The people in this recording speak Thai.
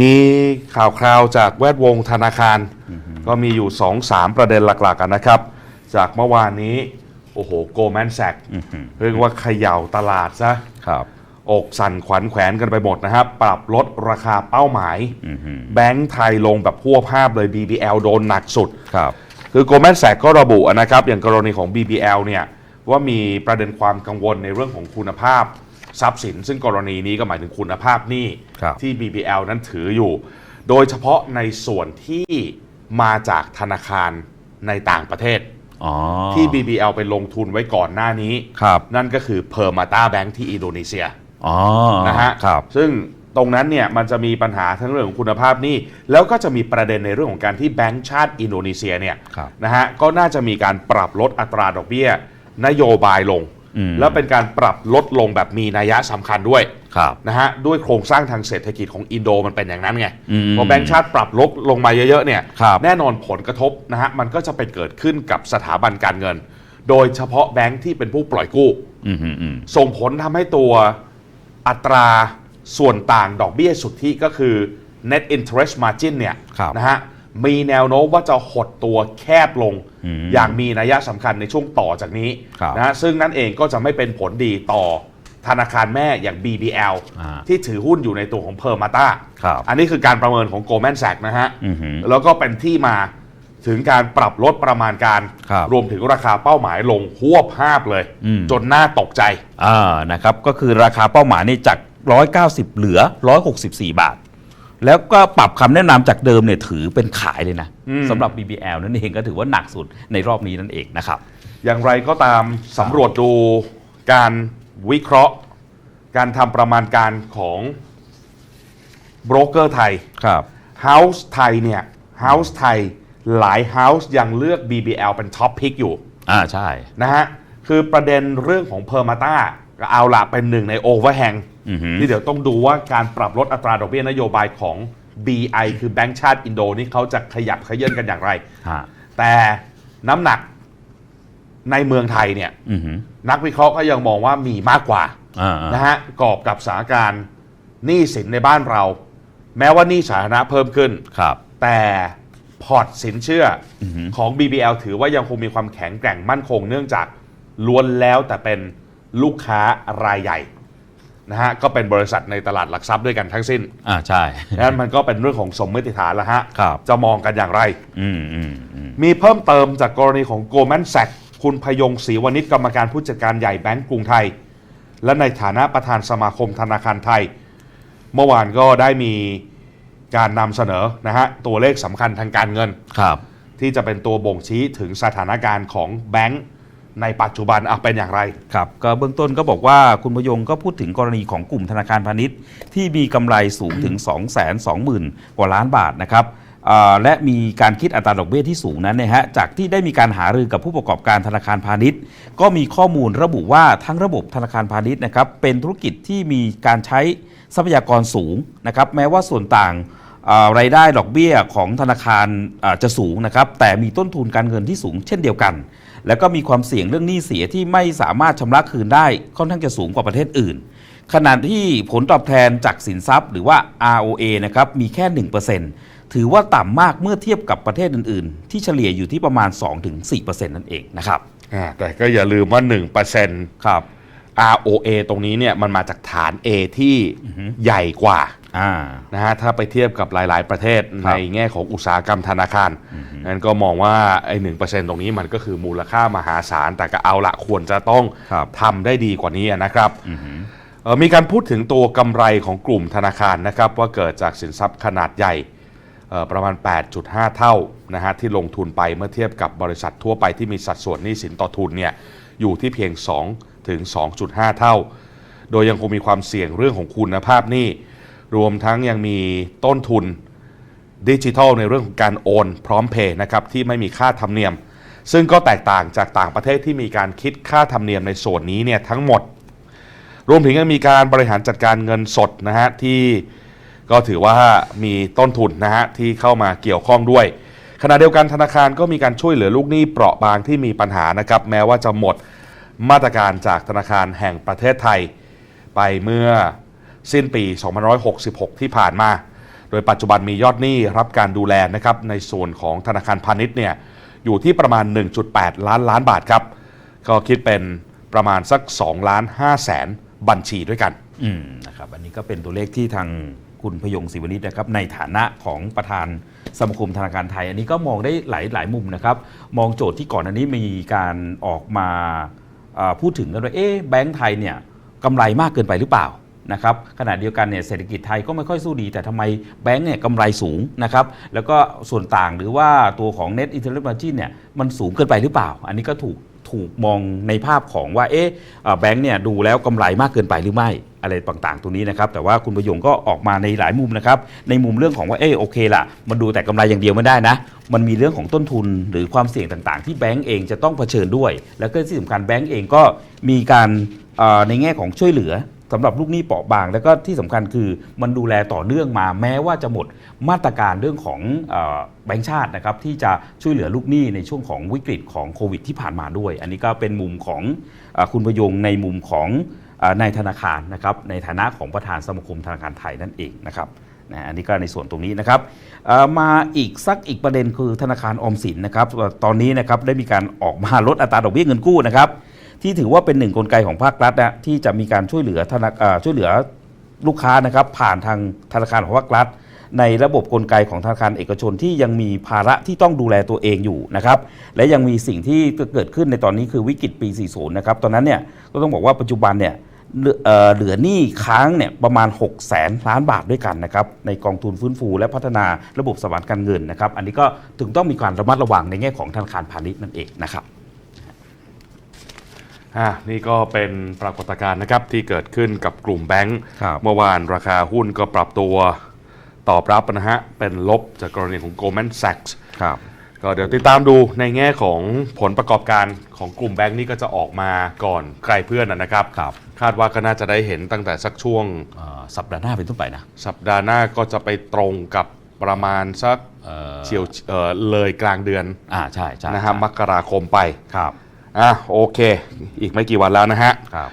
มีข่าวคราวจากแวดวงธนาคาร ก็มีอยู่ 2-3ประเด็นหลักๆกันนะครับ จากเมื่อวานนี้ โอ้โหโกลแมนแซกเรียกว่าเขย่าตลาดซะครับ อกสั่นขวัญแขวนกันไปหมดนะครับ ปรับลดราคาเป้าหมาย แบงก์ไทยลงแบบพัวภาพเลย BBL โดนหนักสุดครับคือโกลแมนแซกก็ระบุนะครับ อย่างกรณีของ BBL เนี่ยว่ามีประเด็นความกังวลในเรื่องของคุณภาพ ทรัพย์สิน ซึ่งกรณีนี้ก็หมายถึงคุณภาพหนี้ครับที่ BBL นั้นถืออยู่ โดยเฉพาะในส่วนที่มาจากธนาคารในต่างประเทศอ๋อที่ BBL ไปลงทุนไว้ก่อนหน้านี้ครับนั่นก็คือ Permata Bank ที่อินโดนีเซียอ๋อนะฮะครับซึ่งตรงนั้นเนี่ยมันจะมีปัญหาทั้งเรื่องของคุณภาพหนี้แล้วก็จะมีประเด็นในเรื่องของการที่แบงก์ชาติอินโดนีเซียเนี่ยครับนะฮะก็น่าจะมีการปรับลดอัตราดอกเบี้ย นโยบายลงอืม แล้วเป็นการปรับลดลงแบบมีนัยสำคัญด้วยครับนะฮะด้วยโครงสร้างทางเศรษฐกิจของอินโดมันเป็นอย่างนั้นไงอืมพอแบงก์ชาติปรับลดลงมาเยอะๆเนี่ยครับแน่นอนผลกระทบนะฮะมันก็จะไปเกิดขึ้นกับสถาบันการเงิน โดยเฉพาะแบงก์ที่เป็นผู้ปล่อยกู้อืมอืมอืมส่งผลทำให้ตัวอัตราส่วนต่างดอกเบี้ยสุทธิก็คือ net interest margin เนี่ยครับนะฮะมีแนวโน้มว่าจะหดตัวแคบลง อืมอย่างมีนัยสำคัญในช่วงต่อจากนี้ครับนะฮะซึ่งนั่นเองก็จะไม่เป็นผลดีต่อธนาคารแม่อย่าง BBL อ่าที่ถือหุ้นอยู่ในตัวของ Permata ครับอันนี้คือการประเมินของ Goldman Sachs นะฮะอือหือแล้วก็เป็นที่มาถึงการปรับลดประมาณการครับรวมถึงราคาเป้าหมายลงหัวบภาพเลยอืมจนน่าตกใจอ่านะครับ ก็คือราคาเป้าหมายนี่จาก 190 เหลือ 164 บาท แล้วก็ปรับคำแนะนำจากเดิมเนี่ยถือเป็นขายเลยนะอืม สำหรับ BBL นั่นเองก็ถือว่าหนักสุดในรอบนี้นั่นเองนะครับ อย่างไรก็ตามสำรวจดูการวิเคราะห์ การทำประมาณการของโบรกเกอร์ไทย ครับ House ไทยเนี่ย House ไทยหลาย House ยังเลือก BBL เป็นท็อปพิกอยู่อ่าใช่ นะฮะ คือประเด็นเรื่องของ Permata ก็เอาละเป็นหนึ่งใน Overhang อือหือ ที่เดี๋ยวต้องดูว่าการปรับลดอัตราดอกเบี้ยนโยบายของ BI คือแบงก์ชาติอินโดนี่เขาจะขยับขยื่นกันอย่างไรฮะแต่น้ำหนักในเมืองไทยเนี่ยอือหือนักวิเคราะห์ก็ยังมองว่ามีมากกว่าอ่าอ่านะฮะกอบกับสถานการณ์หนี้สินในบ้านเรา แม้ว่าหนี้สาธารณะเพิ่มขึ้นครับ แต่พอร์ตสินเชื่อออหือของ BBL ถือว่ายังคงมีความแข็งแกร่งมั่นคง เนื่องจากล้วนแล้วแต่เป็นลูกค้ารายใหญ่ นะฮะก็เป็นบริษัทในตลาดหลักทรัพย์ด้วยกันทั้งสิ้นอ่าใช่นั้นมันก็เป็นเรื่องของสมมติฐานแล้วฮะครับจะมองกันอย่างไร อืมอืมอืมมีเพิ่มเติมจากกรณีของ Goldman Sachs คุณพยงศรีวณิชกรรมการผู้จัดการใหญ่แบงก์กรุงไทย และในฐานะประธานสมาคมธนาคารไทย เมื่อวานก็ได้มีการนำเสนอนะฮะตัวเลขสำคัญทางการเงิน ครับ ที่จะเป็นตัวบ่งชี้ถึงสถานการณ์ของแบงก์ ในปัจจุบันอะเป็นอย่างไร ครับก็เบื้องต้นก็บอกว่าคุณพยงก็พูดถึงกรณีของกลุ่มธนาคารพาณิชย์ ที่มีกำไรสูงถึง 2 2 0 0 0 0 กว่าล้านบาทนะครับอ่าและมีการคิดอัตราดอกเบี้ยที่สูงนั้นนยฮะจากที่ได้มีการหารือกับผู้ประกอบการธนาคารพาณิชย์ ก็มีข้อมูลระบุว่าทั้งระบบธนาคารพาณิชย์นะครับเป็นธุรกิจที่มีการใช้ทรัพยากรสูงนะครับแม้ว่าส่วนต่างอ่ารายได้ดอกเบี้ยของธนาคารอ่าจะสูงนะครับแต่มีต้นทุนการเงินที่สูงเช่นเดียวกัน แล้วก็มีความเสี่ยงเรื่องหนี้เสียที่ไม่สามารถชำระคืนได้ค่อนข้างจะสูงกว่าประเทศอื่น ขณะที่ผลตอบแทนจากสินทรัพย์ หรือว่า ROA นะครับมีแค่ 1%ถือว่าต่ำมากเมื่อเทียบกับประเทศอื่น ๆ ที่เฉลี่ยอยู่ที่ประมาณ 2-4%นั่นเองนะครับอ่าแต่ก็อย่าลืมว่า 1%ครับ ROA ตรงนี้เนี่ยมันมาจากฐาน A ที่ใหญ่กว่าอ่า นะฮะถ้าไปเทียบกับหลาย ๆ ประเทศครัในบแง่ของอุตสาหกรรมธนาคารนั้นก็มองว่าไอ้หนึ่งเปอร์เซ็นต์ตรงนี้มันก็คือมูลค่ามหาศาล แต่ก็เอาละควรจะต้องครับทำได้ดีกว่านี้นะครับเอ่อมีการพูดถึงตัวกำไรของกลุ่มธนาคารนะครับว่าเกิดจากสินทรัพย์ขนาดใหญ่เอ่อประมาณ 8.5 เท่านะฮะที่ลงทุนไปเมื่อเทียบกับบริษัททั่วไปที่มีสัดส่วนหนี้สินต่อทุนเนี่ยอยู่ที่เพียง 2 ถึง 2.5 เท่า โดยยังคงมีความเสี่ยงเรื่องของคุณภาพหนี้ รวมทั้งยังมีต้นทุนดิจิทัลในเรื่องของการโอนพร้อมเพย์นะครับที่ไม่มีค่าธรรมเนียม ซึ่งก็แตกต่างจากต่างประเทศที่มีการคิดค่าธรรมเนียมในส่วนนี้เนี่ยทั้งหมด รวมถึงยังมีการบริหารจัดการเงินสดนะฮะที่ก็ถือว่ามีต้นทุนนะฮะที่เข้ามาเกี่ยวข้องด้วย ขณะเดียวกันธนาคารก็มีการช่วยเหลือลูกหนี้เปราะบางที่มีปัญหานะครับแม้ว่าจะหมดมาตรการจากธนาคารแห่งประเทศไทย ไปเมื่อ สิ้นปี 2566 ที่ผ่านมา โดยปัจจุบันมียอดหนี้รับการดูแลนะครับในส่วนของธนาคารพาณิชย์เนี่ยอยู่ที่ประมาณ 1.8 ล้านล้านบาทครับ ก็คิดเป็นประมาณสัก2ล้าน5แสนบัญชีด้วยกันอืมนะครับอันนี้ก็เป็นตัวเลขที่ทางคุณพยงศิวนิตนะครับในฐานะของประธานสมาคมธนาคารไทย อันนี้ก็มองได้หลายหลายมุมนะครับ มองโจทย์ที่ก่อนอันนี้มีการออกมาพูดถึงกันว่าเอ๊ะแบงก์ไทยเนี่ยกำไรมากเกินไปหรือเปล่า นะครับขณะเดียวกันเนี่ยเศรษฐกิจไทยก็ไม่ค่อยสู้ดี แต่ทำไมแบงก์เนี่ยกำไรสูงนะครับแล้วก็ส่วนต่างหรือว่าตัวของ net interest margin เนี่ยมันสูงเกินไปหรือเปล่า อันนี้ก็ถูกถูกมองในภาพของว่าเอ๊ะแบงค์เนี่ยดูแล้วกำไรมากเกินไปหรือไม่อะไรต่างๆตรงนี้นะครับ แต่ว่าคุณประยงก็ออกมาในหลายมุมนะครับ ในมุมเรื่องของว่าเอ๊ะโอเคละมันดูแต่กำไรอย่างเดียวไม่ได้นะ มันมีเรื่องของต้นทุนหรือความเสี่ยงต่างๆ ที่แบงก์เองจะต้องเผชิญด้วย แล้วก็ที่สำคัญแบงก์เองก็มีการในแง่ของช่วยเหลือ สำหรับลูกหนี้เปราะบาง แล้วก็ที่สำคัญคือมันดูแลต่อเนื่องมา แม้ว่าจะหมดมาตรการเรื่องของแบงก์ชาตินะครับที่จะช่วยเหลือลูกหนี้ในช่วงของวิกฤตของโควิดที่ผ่านมาด้วย อันนี้ก็เป็นมุมของอคุณประยงในมุมของเออในธนาคารนะครับในฐานะของประธานสมาคมธนาคารไทยนั่นเองนะครับนะอันนี้ก็ในส่วนตรงนี้นะครับมาอีกสักอีกประเด็นคือธนาคารออมสินนะครับตอนนี้นะครับได้มีการออกมาลดอัตราดอกเบี้ยเงินกู้นะครับ ที่ถือว่าเป็นหนึ่งกลไกของภาครัฐนะที่จะมีการช่วยเหลือธนาช่วยเหลือลูกค้านะครับผ่านทางธนาคารของภาครัฐ ในระบบกลไกของธนาคารเอกชนที่ยังมีภาระที่ต้องดูแลตัวเองอยู่นะครับและยังมีสิ่งที่เกิดขึ้นในตอนนี้คือวิกฤตปี 40 นะครับตอนนั้นเนี่ยก็ต้องบอกว่าปัจจุบันเนี่ยเหลือหนี้ค้างเนี่ยประมาณ6แสนล้านบาทด้วยกันนะครับในกองทุนฟื้นฟูและพัฒนาระบบสวัสดิการเงินนะครับ อันนี้ก็ถึงต้องมีการระมัดระวังในแง่ของธนาคารพาณิชย์นั่นเองนะครับ อ่านี่ก็เป็นปรากฏการณ์นะครับที่เกิดขึ้นกับกลุ่มแบงก์ครับ เมื่อวานราคาหุ้นก็ปรับตัวตอบรับนะฮะ เป็นลบจากกรณีของ Goldman Sachs ครับ ก็เดี๋ยวติดตามดูในแง่ของผลประกอบการของกลุ่มแบงก์นี่ก็จะออกมาก่อนใครเพื่อนนะนะครับ ครับ คาดว่าก็น่าจะได้เห็นตั้งแต่สักช่วงเอ่อสัปดาห์หน้าเป็นต้นไปนะสัปดาห์หน้าก็จะไปตรงกับประมาณสักเอ่อเฉียวเอ่อเลยกลางเดือนอ่าใช่ใช่นะฮะมกราคมไป ครับ อะโอเค อีกไม่กี่วันแล้วนะฮะครับ